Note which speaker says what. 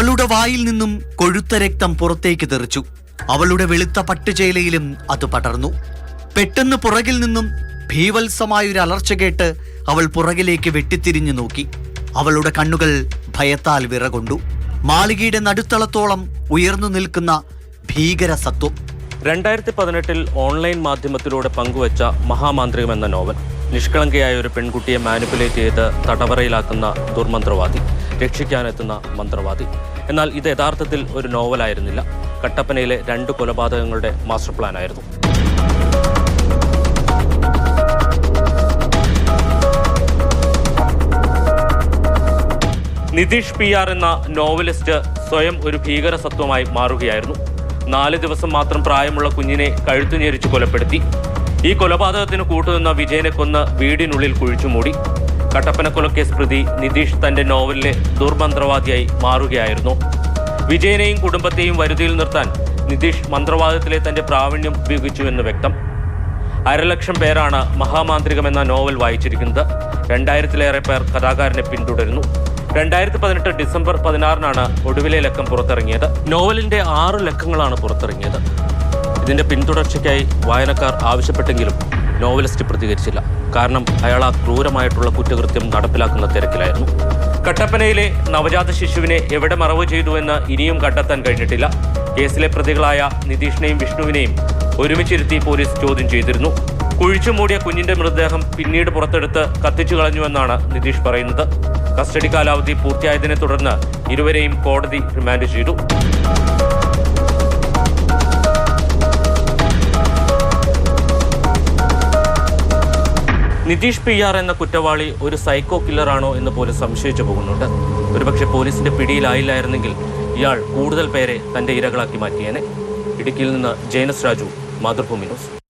Speaker 1: അവളുടെ വായിൽ നിന്നും കൊഴുത്ത രക്തം പുറത്തേക്ക് തെറിച്ചു. അവളുടെ വെളുത്ത പട്ടുചേലയിലും അത് പടർന്നു. പെട്ടെന്ന് പുറകിൽ നിന്നും ഭീവത്സമായൊരു അലർച്ച കേട്ട് അവൾ പുറകിലേക്ക് വെട്ടിത്തിരിഞ്ഞു നോക്കി. അവളുടെ കണ്ണുകൾ ഭയത്താൽ വിറകൊണ്ടു. മാളികയുടെ നടുത്തളത്തോളം ഉയർന്നു നിൽക്കുന്ന ഭീകര സത്വം.
Speaker 2: രണ്ടായിരത്തി പതിനെട്ടിൽ ഓൺലൈൻ മാധ്യമത്തിലൂടെ പങ്കുവച്ച മഹാമാന്ത്രികം എന്ന നോവൽ നിഷ്കളങ്കയായ ഒരു പെൺകുട്ടിയെ മാനിപ്പുലേറ്റ് ചെയ്ത് തടവറയിലാക്കുന്ന ദുർമന്ത്രവാദി. രക്ഷിക്കാനെത്തുന്ന മന്ത്രവാദി. എന്നാൽ ഇത് യഥാർത്ഥത്തിൽ ഒരു നോവലായിരുന്നില്ല. കട്ടപ്പനയിലെ രണ്ട് കൊലപാതകങ്ങളുടെ മാസ്റ്റർ പ്ലാനായിരുന്നു. നിതീഷ് പി ആർ എന്ന നോവലിസ്റ്റ് സ്വയം ഒരു ഭീകര സത്വമായി മാറുകയായിരുന്നു. നാല് ദിവസം മാത്രം പ്രായമുള്ള കുഞ്ഞിനെ കഴുത്തു ഞെരിച്ച് കൊലപ്പെടുത്തി. ഈ കൊലപാതകത്തിന് കൂട്ടുനിന്ന വിജയനെ കൊന്ന് വീടിനുള്ളിൽ കുഴിച്ചുമൂടി. കട്ടപ്പന കൊലക്കേസ് പ്രതി നിതീഷ് തന്റെ നോവലിലെ ദുർമന്ത്രവാദിയായി മാറുകയായിരുന്നു. വിജയനെയും കുടുംബത്തെയും വരുതിയിൽ നിർത്താൻ നിതീഷ് മന്ത്രവാദത്തിലെ തന്റെ പ്രാവീണ്യം ഉപയോഗിച്ചുവെന്ന് വ്യക്തം. അരലക്ഷം പേരാണ് മഹാമാന്ത്രികം എന്ന നോവൽ വായിച്ചിരിക്കുന്നത്. രണ്ടായിരത്തിലേറെ പേർ കഥാകാരനെ പിന്തുടരുന്നു. രണ്ടായിരത്തി പതിനെട്ട് ഡിസംബർ പതിനാറിനാണ് ഒടുവിലെ ലക്കം പുറത്തിറങ്ങിയത്. നോവലിന്റെ ആറ് ലക്കങ്ങളാണ് പുറത്തിറങ്ങിയത്. ഇതിന്റെ പിന്തുടർച്ചയ്ക്കായി വായനക്കാർ ആവശ്യപ്പെട്ടെങ്കിലും നോവലിസ്റ്റ് പ്രതികരിച്ചില്ല. കാരണം അയാൾ ആ ക്രൂരമായിട്ടുള്ള കുറ്റകൃത്യം നടപ്പിലാക്കുന്ന തിരക്കിലായിരുന്നു. കട്ടപ്പനയിലെ നവജാത ശിശുവിനെ എവിടെ മറവ് ചെയ്തുവെന്ന് ഇനിയും കണ്ടെത്താൻ കഴിഞ്ഞിട്ടില്ല. കേസിലെ പ്രതികളായ നിതീഷിനെയും വിഷ്ണുവിനെയും ഒരുമിച്ചിരുത്തി പോലീസ് ചോദ്യം ചെയ്തിരുന്നു. കുഴിച്ചു മൂടിയ കുഞ്ഞിന്റെ മൃതദേഹം പിന്നീട് പുറത്തെടുത്ത് കത്തിച്ചു കളഞ്ഞുവെന്നാണ് നിതീഷ് പറയുന്നത്. കസ്റ്റഡി കാലാവധി പൂർത്തിയായതിനെ തുടർന്ന് ഇരുവരെയും കോടതി റിമാൻഡ് ചെയ്തു. നിതീഷ് പി ആർ എന്ന കുറ്റവാളി ഒരു സൈക്കോ കില്ലറാണോ എന്ന് പോലീസ് സംശയിച്ചു പോകുന്നുണ്ട്. ഒരുപക്ഷെ പോലീസിന്റെ പിടിയിലായില്ലായിരുന്നെങ്കിൽ ഇയാൾ കൂടുതൽ പേരെ തന്റെ ഇരകളാക്കി മാറ്റിയേനെ. ഇടുക്കിയിൽ നിന്ന് ജയനസ് രാജു മാതൃഭൂമി ന്യൂസ്.